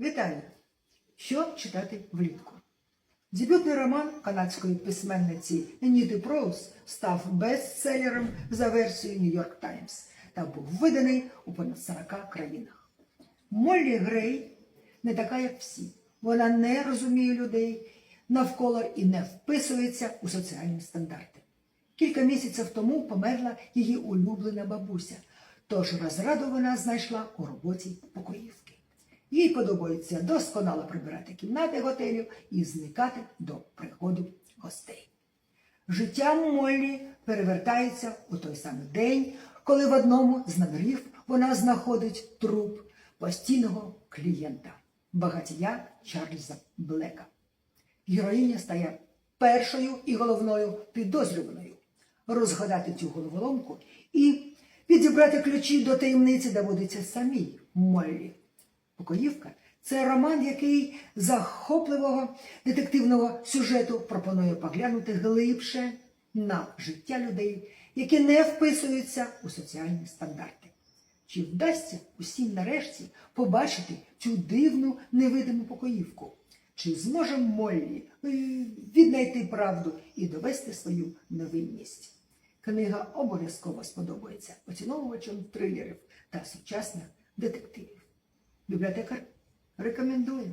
Вітаю! Що читати влітку? Дебютний роман канадської письменниці Ніди Проуз став бестселером за версією York Times та був виданий у понад 40 країнах. Моллі Грей не така, як всі. Вона не розуміє людей навколо і не вписується у соціальні стандарти. Кілька місяців тому померла її улюблена бабуся, тож розраду вона знайшла у роботі покоївки. Їй подобається досконало прибирати кімнати готелів і зникати до приходу гостей. Життя Моллі перевертається у той самий день, коли в одному з номерів вона знаходить труп постійного клієнта, багатія Чарльза Блека. Героїня стає першою і головною підозрюваною. Розгадати цю головоломку і підібрати ключі до таємниці доводиться самій Моллі. Покоївка це роман, який захопливого детективного сюжету пропонує поглянути глибше на життя людей, які не вписуються у соціальні стандарти. Чи вдасться усім нарешті побачити цю дивну невидиму покоївку? Чи зможе Моллі е, віднайти правду і довести свою невинність? Книга обов'язково сподобається поціновувачам трилерів та сучасних детективів. Бібліотекар рекомендує.